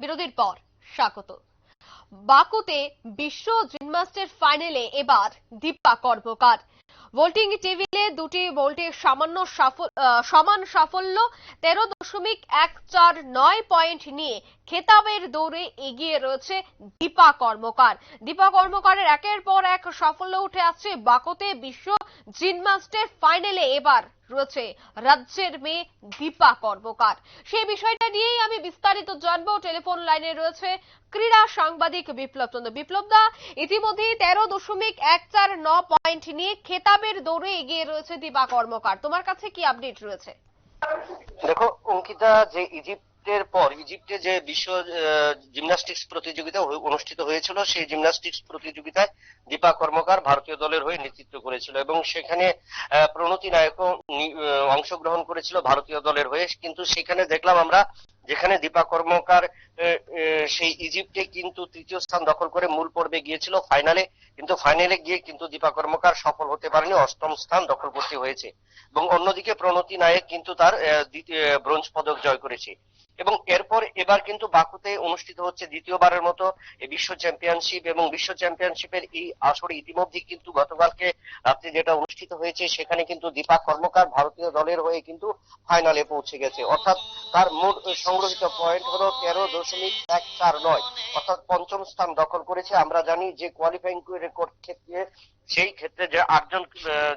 বিরতির পর স্বাগত। বাকুতে বিশ্ব জিমন্যাস্টের ফাইনালে এবার দীপা কর্মকার। ভোল্টিং টেবিলে দুটি ভোল্টে সামান্য সমান সাফল্য, তেরো দশমিক এক চার নয় পয়েন্ট নিয়ে খেতাবের দৌড়ে এগিয়ে রয়েছে দীপা কর্মকার। দীপা কর্মকারের একের পর এক সাফল্য উঠে আসছে বাকুতে বিশ্ব জিমন্যাস্টের ফাইনালে এবার। রয়েছে রাজ্যের মেয়ে দীপা কর্মকার। সেই বিষয়টা নিয়েই আমি বিস্তারিত জানব। টেলিফোন লাইনে রয়েছে ক্রীড়া সাংবাদিক বিপ্লব চন্দ্র। বিপ্লব দা, ইতিমধ্যেই তেরো দশমিক এক চার ন পয়েন্ট নিয়ে খেতাবের দৌড়ে এগিয়ে রয়েছে দীপা কর্মকার। তোমার কাছে কি আপডেট রয়েছে? দেখো, অঙ্কিতা, যে ইজিপ্টের পর ইজিপ্টে যে বিশ্ব জিমন্যাস্টিক্স প্রতিযোগিতা অনুষ্ঠিত হয়েছিল, সেই জিমন্যাস্টিক্স প্রতিযোগিতায় দীপা কর্মকার ভারতীয় দলের হয়ে নেতৃত্ব করেছিল এবং সেখানে প্রণতি নায়কও অংশগ্রহণ করেছিল ভারতীয় দলের হয়ে। কিন্তু সেখানে দেখলাম আমরা যেখানে দীপা কর্মকার সেই ইজিপ্টে কিন্তু তৃতীয় স্থান দখল করে মূল পর্বে গিয়েছিল ফাইনালে। কিন্তু ফাইনালে গিয়ে কিন্তু দীপা কর্মকার সফল হতে পারেনি, অষ্টম স্থান দখল করতে হয়েছে। এবং অন্যদিকে প্রণতি নায়ক কিন্তু তার ব্রোঞ্জ পদক জয় করেছে। এবং এরপর এবার কিন্তু বাকুতে অনুষ্ঠিত হচ্ছে দ্বিতীয়বারের মতো বিশ্ব চ্যাম্পিয়নশিপ এবং বিশ্ব চ্যাম্পিয়নশিপের এই আসরে ইতিমধ্যে কিন্তু গতকালকে রাত্রে যেটা অনুষ্ঠিত হয়েছে, সেখানে কিন্তু দীপা কর্মকার ভারতীয় দলের হয়ে কিন্তু ফাইনালে পৌঁছে গেছে। অর্থাৎ তার মোট সংগ্রহিত পয়েন্ট হলো তেরো দশমিক এক চার নয়। অর্থাৎ পঞ্চম স্থান দখল করেছে। আমরা জানি যে কোয়ালিফাইং রেকর্ড ক্ষেত্রে, সেই ক্ষেত্রে যে আটজন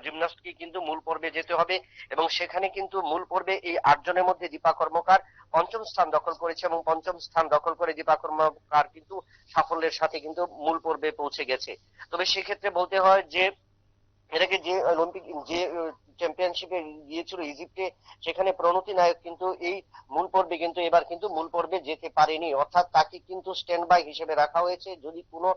জিমনাস্টকে কিন্তু মূল পর্বে যেতে হবে এবং সেখানে কিন্তু মূল পর্বে এই আটজনের মধ্যে দীপা কর্মকার পঞ্চম স্থান দখল করেছে এবং পঞ্চম স্থান দখল করে দীপা কর্মকার কিন্তু সাফল্যের সাথে কিন্তু মূল পর্বে পৌঁছে গেছে। তবে সেক্ষেত্রে বলতে হয় যে, এটাকে যে অলিম্পিক যে চ্যাম্পিয়নশিপে গিয়েছিল ইজিপ্টে, সেখানে প্রণতি নায়ক কিন্তু এই মূল পর্বে কিন্তু এবার কিন্তু মূল পর্বে যেতে পারেনি। অর্থাৎ তাকে কিন্তু স্ট্যান্ড বাই হিসেবে রাখা হয়েছে। যদি কোনো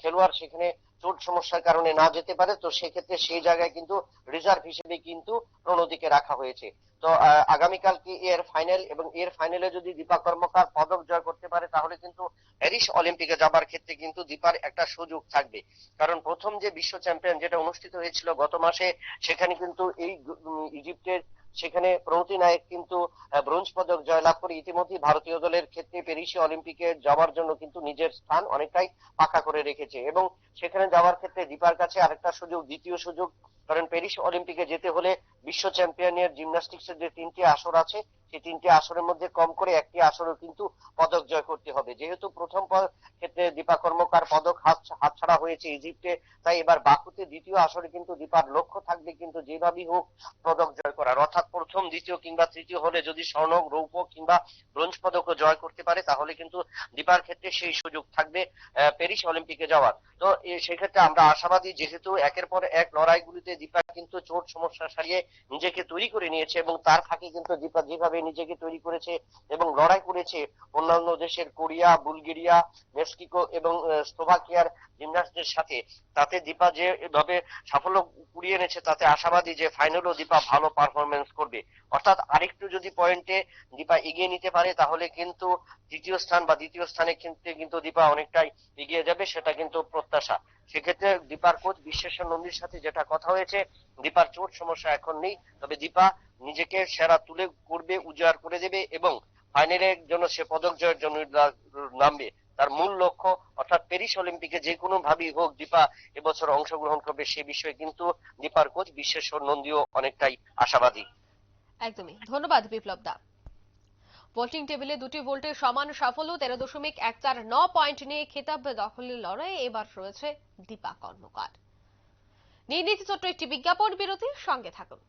খেলোয়াড় সেখানে চোট সমস্যার কারণে না যেতে পারে তো সেক্ষেত্রে সেই জায়গায় কিন্তু রিজার্ভ হিসেবে কিন্তু প্রণতিকে রাখা হয়েছে। তো আহ, আগামীকালকে এর ফাইনাল এবং এর ফাইনালে যদি দীপা কর্মকার পদক জয় করতে পারে তাহলে কিন্তু প্যারিস অলিম্পিকে যাবার ক্ষেত্রে কিন্তু দীপার একটা সুযোগ থাকবে। কারণ প্রথম যে বিশ্ব চ্যাম্পিয়ন যেটা অনুষ্ঠিত হয়েছিল গত মাসে সেখানে কিন্তু এই ইজিপ্টের সেখানে প্রণতি নায়ক কিন্তু ব্রোঞ্জ পদক জয়লাভ করে ইতিমধ্যে ভারতীয় দলের ক্ষেত্রে প্যারিসে অলিম্পিকে যাওয়ার জন্য কিন্তু নিজের স্থান অনেকটাই পাকা করে রেখেছে। এবং সেখানে যাওয়ার ক্ষেত্রে দীপার কাছে আরেকটা সুযোগ, দ্বিতীয় সুযোগ, কারণ প্যারিস অলিম্পিকে যেতে হলে বিশ্ব চ্যাম্পিয়নের জিমন্যাস্টিক্সের যে তিনটি আসর আছে, সেই তিনটি আসরের মধ্যে কম করে একটি আসরও কিন্তু পদক জয় করতে হবে। যেহেতু প্রথম ক্ষেত্রে দীপা কর্মকার পদক হাতছাড়া হয়েছে ইজিপ্টে, তাই এবার বাকুতে দ্বিতীয় আসরে কিন্তু দীপার লক্ষ্য থাকবে কিন্তু যেভাবেই হোক পদক জয় করার। অর্থাৎ প্রথম, দ্বিতীয় কিংবা তৃতীয় হলে যদি স্বর্ণ রৌপ্য কিংবা ব্রোঞ্জ পদকও জয় করতে পারে, তাহলে কিন্তু দীপার ক্ষেত্রে সেই সুযোগ থাকবে প্যারিস অলিম্পিকে যাওয়ার। তো সেক্ষেত্রে আমরা আশাবাদী, যেহেতু একের পর এক লড়াইগুলিতে দীপা কিন্তু চোট সমস্যা সারিয়ে নিজেকে তৈরি করে নিয়েছে এবং তার ফাঁকে কিন্তু দীপা যেভাবে নিজেকে তৈরি করেছে এবং লড়াই করেছে, অন্যান্য দেশের কোরিয়া, বুলগেরিয়া, মেক্সিকো এবং স্লোভাকিয়ার জিমনাস্টদের সাথে, তাতে দীপা যে এভাবে সাফল্য কুড়িয়ে এনেছে, তাতে আশাবাদী যে ফাইনালও দীপা ভালো পারফরমেন্স করবে। অর্থাৎ আরেকটু যদি পয়েন্টে দীপা এগিয়ে নিতে পারে, তাহলে কিন্তু তৃতীয় স্থান বা দ্বিতীয় স্থানে কিন্তু দীপা অনেকটাই এগিয়ে যাবে, সেটা কিন্তু প্রত্যাশা। সেক্ষেত্রে দীপার কোচ বিশ্বেশ্বর নন্দীর সাথে যেটা কথা হয়েছে, দীপার চোট সমস্যা এখন নেই, তবে দীপা নিজেকে সেরা তুলে করবে, উজাড় করে দেবে এবং ফাইনালের জন্য সে পদক জয়ের জন্য নামবে। তার মূল লক্ষ্য, অর্থাৎ প্যারিস অলিম্পিকে যে কোনো ভাবেই হোক দীপা এবছর অংশগ্রহণ করবে সে বিষয়ে কিন্তু দীপার কোচ বিশ্বেশ্বর নন্দীও অনেকটাই আশাবাদী। একদমই। ধন্যবাদ বিপ্লব দা। ভোল্টিং টেবিলে দুটি ভোল্টে সমান সাফল্য, তেরো দশমিক এক চার ন পয়েন্ট নিয়ে খেতাব দখলের লড়াইয়ে এবার রয়েছে দীপা কর্মকার। ছোট্ট একটি বিজ্ঞাপন বিরতির সঙ্গে থাকুন।